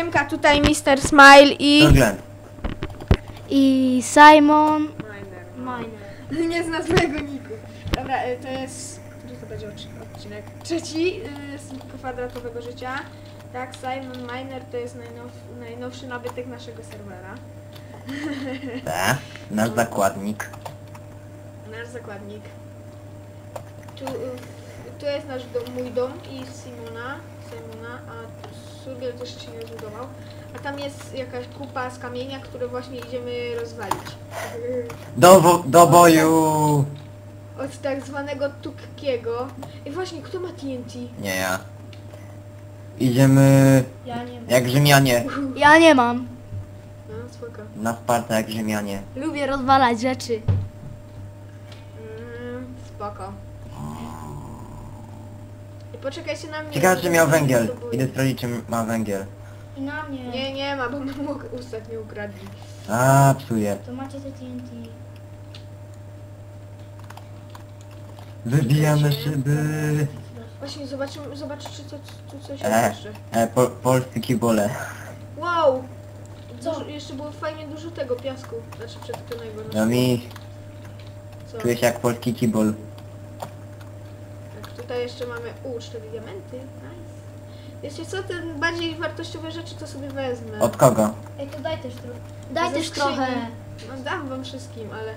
Siemka, tutaj Mr. Smile i... Douglas. I Simon Miner. Miner. Nie zna swojego niku. Dobra, y, to jest... Gdzie to będzie odci- odcinek? Trzeci y, z kwadratowego życia. Tak, Simon Miner to jest najnow, najnowszy nabytek naszego serwera. Tak, nasz zakładnik. Nasz zakładnik. Tu, y, tu jest nasz dom, mój dom i Simona, Simona, a Surgiel też się nie zbudował. A tam jest jakaś kupa z kamienia, które właśnie idziemy rozwalić. Do, wo- do boju! Od tak zwanego Tukkiego. I właśnie, kto ma TNT? Nie ja. Idziemy Ja nie mam. jak Rzymianie. Ja nie mam. No, spoko. Na Sparta jak Rzymianie. Lubię rozwalać rzeczy. Mm, spoko. Poczekajcie na mnie. Ciekawe czy miał węgiel. Idę sprawdzić czy ma węgiel. I na mnie. Nie, nie ma, bo nam ostatnio ukradli. A, psuje. To macie te TNT. Wybijamy szyby. Właśnie, zobaczymy, zobaczycie co tu coś E, jeszcze. e, po, polscy kibole. Wow! Co? Dużo, jeszcze było fajnie dużo tego piasku. Znaczy przetopionego. No mi Co? czuję się jak polski kibol. Tutaj jeszcze mamy... U, cztery diamenty. Nice. Wiecie co, te bardziej wartościowe rzeczy to sobie wezmę. Od kogo? Ej, to daj też trochę. Daj Ze też skrzyni. trochę. No dam wam wszystkim, ale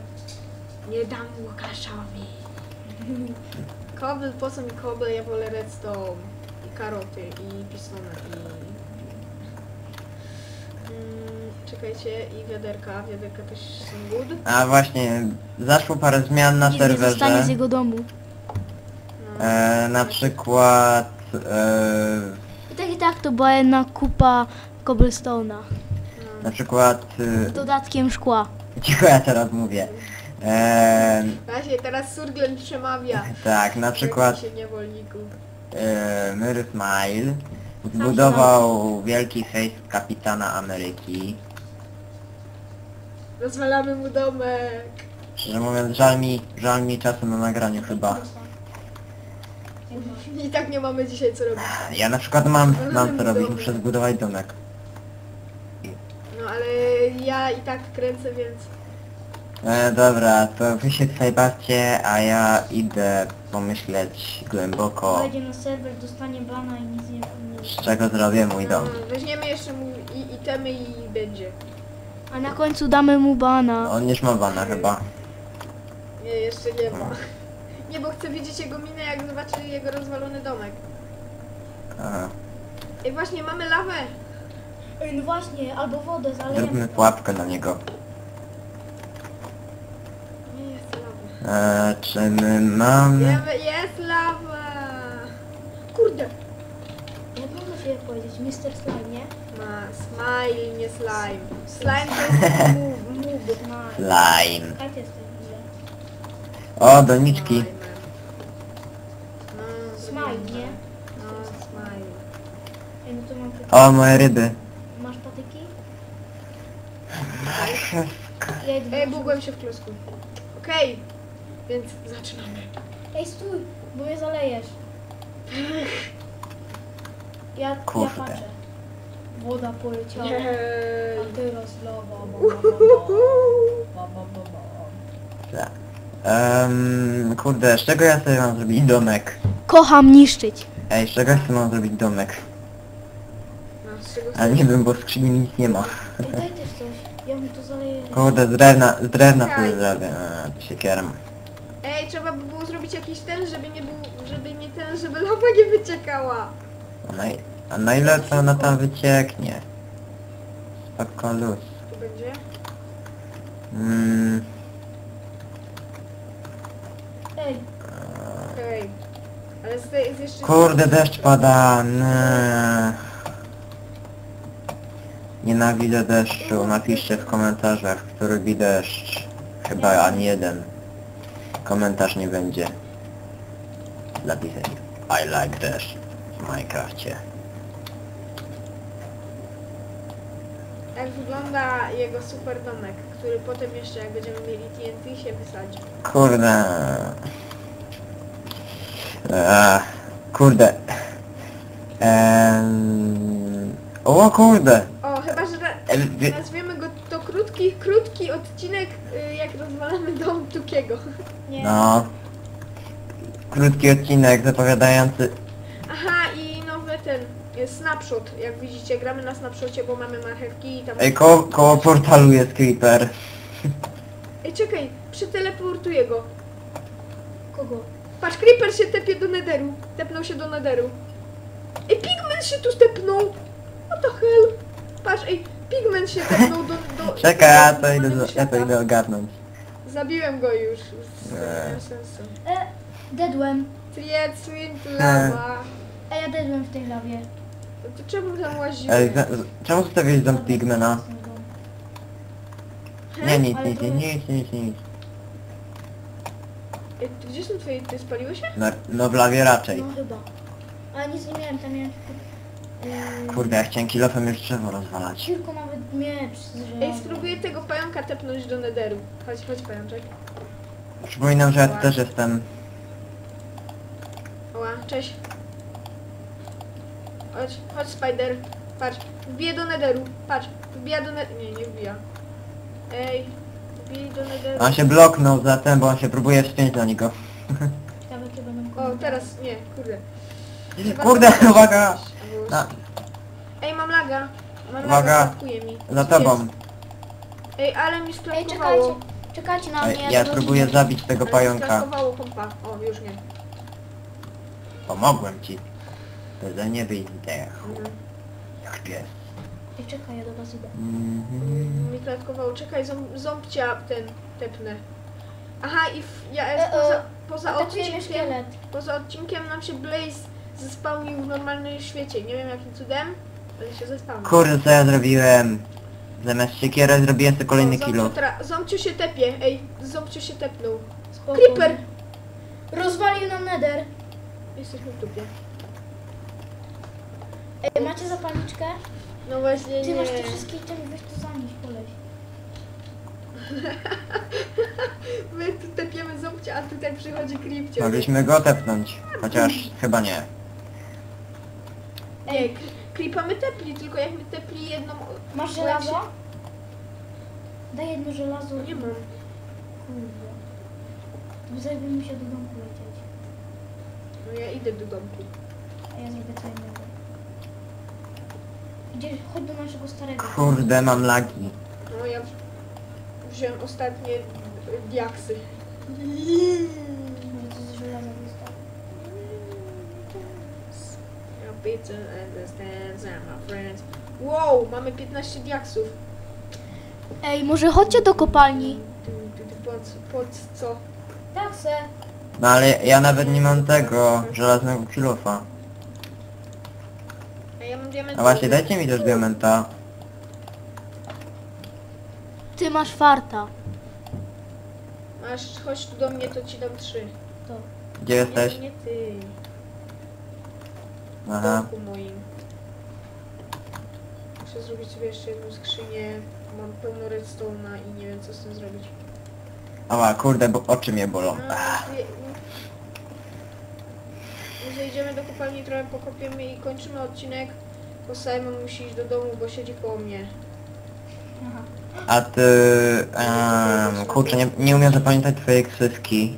nie dam Łukaszowi. Kobel, po co mi kobel? Ja wolę redstone i karoty i pistony i... Mm, czekajcie, i wiaderka. Wiaderka też są good. A właśnie, zaszło parę zmian na Nic nie zostanie z serwerze. jego domu. E, na przykład... E, I tak i tak to była jedna kupa cobblestone'a. na przykład... Z E, dodatkiem szkła. cicho ja teraz mówię. E, Właśnie, teraz Surglen przemawia. tak, na przykład się e, Smile zbudował wielki face kapitana Ameryki. Rozwalamy mu domek. Szczerze mówiąc, żal mi, żal mi czasu na nagraniu chyba. I tak nie mamy dzisiaj co robić. Ja na przykład mam, mam co robić, muszę zbudować domek. No ale ja i tak kręcę, więc... E, dobra, to wy się tutaj bawcie, a ja idę pomyśleć głęboko, Wejdzie na serwer, dostanie bana i nic nie z czego zrobię mój dom. No, weźmiemy jeszcze mu i itemy i będzie. A na końcu damy mu bana. On już ma bana chyba. Nie, jeszcze nie ma. Nie, bo chcę widzieć jego minę, jak zobaczy jego rozwalony domek. Aha. I właśnie mamy lawę. Ej, no właśnie, albo wodę Zróbmy zalejemy. pułapkę na niego. Nie, jest lawa. E, czy my mamy... Jemy- Jest lawa! Kurde! Jak można się powiedzieć? Mr. Slime, nie? Ma smile, nie slime. Slime to jest move, move. Slime. Jak jesteś ile? O, doniczki. Slime'em. O, moje ryby. Masz patyki? Tak. Ja Ej, bugłem się w klocku. Okej, więc zaczynamy. Ej, stój, bo mnie zalejesz. Ja, ja Kurde. patrzę. Woda poleciała. A ba, ba. Tak. Um, kurde, z czego ja sobie mam zrobić domek? Kocham niszczyć. Ej, z czego ja sobie mam zrobić domek? Z Ale nie wiem, bo w skrzyni nic nie ma. Ej, daj też coś. Ja mu to zaleję. Kurde, z drewna, z drewna sobie zrobię. A, siekierem. Ej, trzeba by było zrobić jakiś ten, żeby nie był, żeby nie ten, żeby lawa nie wyciekała. A na, a na ile to ona tam wycieknie? Spoko luz. Tu będzie? Mm, Ej, Okej. Ale z tej jest jeszcze... kurde, deszcz pada. Nie. Nienawidzę deszczu. Napiszcie w komentarzach, kto lubi deszcz. Chyba ani jeden. Komentarz nie będzie. Napisać I like deszcz w Minecrafcie. Jak wygląda jego super domek, który potem jeszcze jak będziemy mieli TNT się wysadzi. Kurde. Eee, kurde. Eee, O kurde! Wie, nazwiemy go to krótki, krótki odcinek, y, jak rozwalamy dom Tukiego. Nie. no. Krótki odcinek zapowiadający... Aha, i nowy ten, jest snapshot. Jak widzicie, gramy na snapshocie, bo mamy marchewki i tam... Ej, koło, koło portalu jest creeper. Ej, czekaj, przeteleportuję go. Kogo? Patrz, Creeper się tepie do nederu. Tepnął się do nederu. Ej, Pigman się tu stepnął! What the hell? Patrz, ej, Pigman się tepnął do... do Czekaj, ja to idę, za- ja to idę ogarnąć. Zabiłem go już. Z- Nie. Ma sensu. E, dedłem. Triad swim to lava. E, ja dedłem w tej lawie. To czemu tam Ej, łaziłem? za, z- czemu zostawiłeś dom Pigmana? Nie, nic, nic, nic, nic, nic, nic. Ej, gdzie są twoje... Ty spaliłeś się? No, no w lawie raczej. No chyba. Ale nic nie miałem, tam miałem tylko... Kurde, ja chciałem kilofem już drzewo rozwalać. Tylko nawet miecz z Ej, spróbuję tego pająka tepnąć do nederu. Chodź, chodź pajączek. Przypominam, że ja tu też jestem. Oła, cześć. Chodź, chodź Spider. Patrz, wbija do nederu. Patrz, wbija do nederu. Nie, nie wbija. Ej, wbij do nederu. On się bloknął za ten, bo on się próbuje wspiąć do niego. Ciekawe, kiedy będą O, teraz, nie, kurde. Chyba Kurde, uwaga! Ej, mam laga. Mam Uwaga. mi. za tobą. Ej, ale mi Ej, czekajcie. Czekajcie na mnie. Ja rozumiem. zabić tego pająka. kompa. O, już nie. Pomogłem ci. Beze nie wyjść zdechł. Mhm. Jak pies. Ej, czekaj, ja do was idę. Mhm. Mi klatkowało. Czekaj, ząb, ząbcia ten tepnę. Aha, i w, ja E, e, poza, poza Atakuje mnie odcinkiem... szkielet. Poza odcinkiem nam się Blaze zespałnił w normalnym świecie. Nie wiem jakim cudem, ale się. Kurde, co ja zrobiłem? Zamiast siekierę zrobiłem sobie kolejny O, ząbciu kilo. Ząbciu się tepie, ej, ząbciu się tepnął. Spoko. Creeper! Rozwalił nam nether. Jesteśmy w dupie. Ej, macie zapalniczkę? No właśnie Ty nie. masz te wszystkie itemy, weź to zanieść, koleś. My tu tepiemy ząbcia, a tutaj przychodzi Creepcio. Mogliśmy go tepnąć. Chociaż chyba nie. Nie, Cre- Creepa my tepli, tylko jak my tepli jedną... Masz bo jak żelazo? Daj jedno żelazo. się- Nie mam. Kurde. To zajmie mi się do domku lecieć. No ja idę do domku. A ja zrobię co innego. Idzie, chodź do naszego starego. Kurde, mam lagi. No ja wzi- wziąłem ostatnie y, diaksy. Ja pizza understands and my friends. Wow, mamy 15 diaksów. Ej, może chodźcie do kopalni. Pod, pod co? Tak se. No ale ja nawet nie mam tego żelaznego kilofa. A ja mam diament. A właśnie, dajcie mi też diamenta. Ty masz farta. Masz, chodź tu do mnie, to ci dam trzy. To. Gdzie jesteś? Nie, nie ty. W Aha. domku moim. Muszę zrobić sobie jeszcze jedną skrzynię. Mam pełno redstone'a i nie wiem co z tym zrobić. Ała, kurde, bo oczy mnie bolą. No, wie- idziemy do kopalni, trochę pokopiemy i kończymy odcinek. Bo Simon musi iść do domu, bo siedzi koło mnie. Aha. A ty... Um, kurczę, nie, nie umiem zapamiętać twojej ksywki.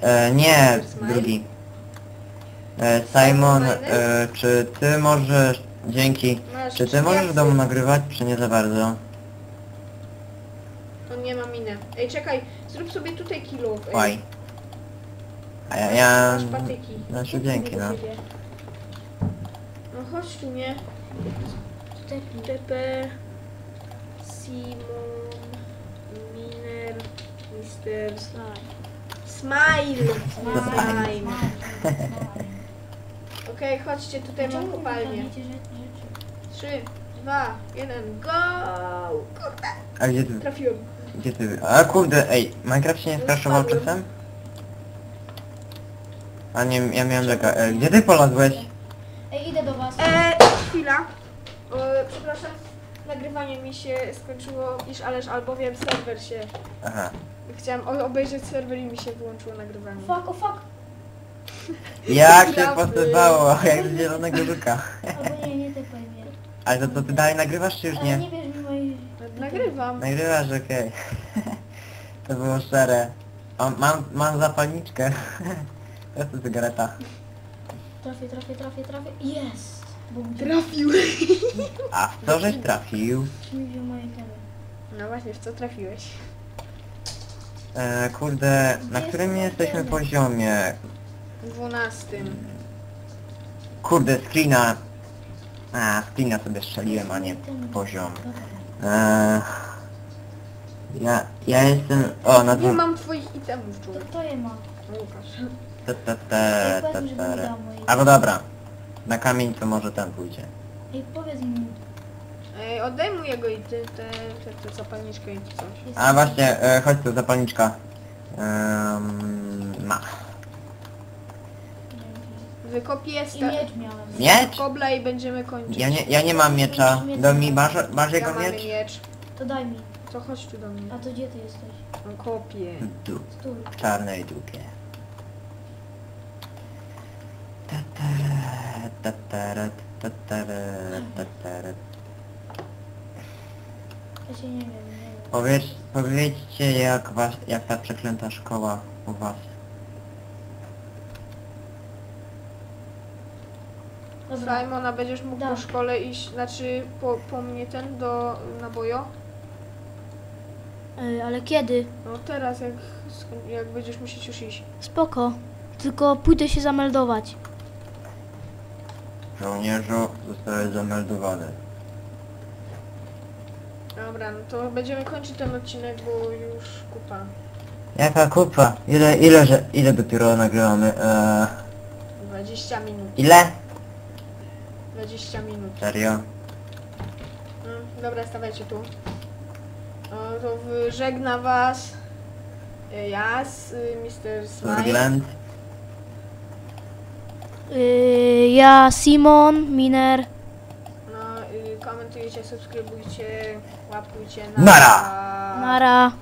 E, nie, drugi. E, Simon, e, czy ty możesz... Dzięki. Masz Czy ty możesz w domu nagrywać, czy nie za bardzo? On nie ma minę. Ej, czekaj, zrób sobie tutaj kilo. Ej, Oj. A ja... ja... Masz patyki. Znaczy dzięki, no. No chodź tu, nie? TP, Simon, Miner, Mister, Smile, Smile. Okej, chodźcie tutaj, mam kopalnię. Trzy, dwa, jeden, go! Kurde, A gdzie ty... trafiłem. Gdzie ty... A kurde, ej, Minecraft się nie skraszował Spadłem. czasem? A nie, ja miałem taka... E, gdzie ty polazłeś? Ej, idę do was. Eee, chwila. O, przepraszam, nagrywanie mi się skończyło, iż ależ albowiem serwer się... Aha. Chciałam o- obejrzeć serwer i mi się wyłączyło nagrywanie. Fuck, o fuck. Jak się Trafy. posypało, jak z zielonego nie, nie mnie. Ale to, to ty dalej nagrywasz czy już Ale nie? nie bierz mi mojej... Nagrywam. Nagrywasz, okej. To było szczere. O, mam, mam zapalniczkę. To jest cygareta. Trafię, trafię, trafię, trafię. Jest! Bo gdzie Trafił. A w co żeś trafił? mi wziął moje? No właśnie, w co trafiłeś? E, kurde, na którym jesteśmy poziomie? Dwunastym. Kurde, screena. A, screena sobie strzeliłem, a nie poziom. Dobra. E, ja, ja jestem... O, na Nie dwóch... mam twoich itemów, To kto je ma? Łukasz. Ta, ta, ta, ta, ta, moje- Albo dobra. Na kamień to może ten pójdzie. Ej, powiedz mi. Ej, oddaj mu jego i ty, te, te, te zapalniczkę i coś. A właśnie, e, chodź tu, zapalniczka. Um, ma. Wykopię I sta- miecz miałem. Miecz? kobla i będziemy kończyć. Ja nie, ja nie mam miecza. Do mi masz, masz Ja jego mamy miecz? miecz. To daj mi. To chodź tu do mnie. A to gdzie ty jesteś? On kopie. Tu, Stój. w czarnej dupie. Tatara, tatara, tatara, tatara. Ja się nie wiem, nie wiem. Powiedz, powiedzcie jak was, jak ta przeklęta szkoła u was. Simona, będziesz mógł po Dobra. szkole iść, znaczy po, po mnie ten do nabojo? Ej, ale kiedy? No teraz, jak, jak będziesz musieć już iść. Spoko. Tylko pójdę się zameldować. Żołnierzu zostały zameldowane. Dobra, no to będziemy kończyć ten odcinek, bo już kupa. Jaka kupa? Ile, ile, że, ile dopiero nagrywamy? Eee, 20 minut. ile? 20 minut. Serio? No, dobra, stawajcie tu. No, to w- żegna was y, ja, s- y, Mr. Smile. Yy, ja, Simon, Miner. No, y, komentujcie, subskrybujcie, łapujcie. Nara! Nara.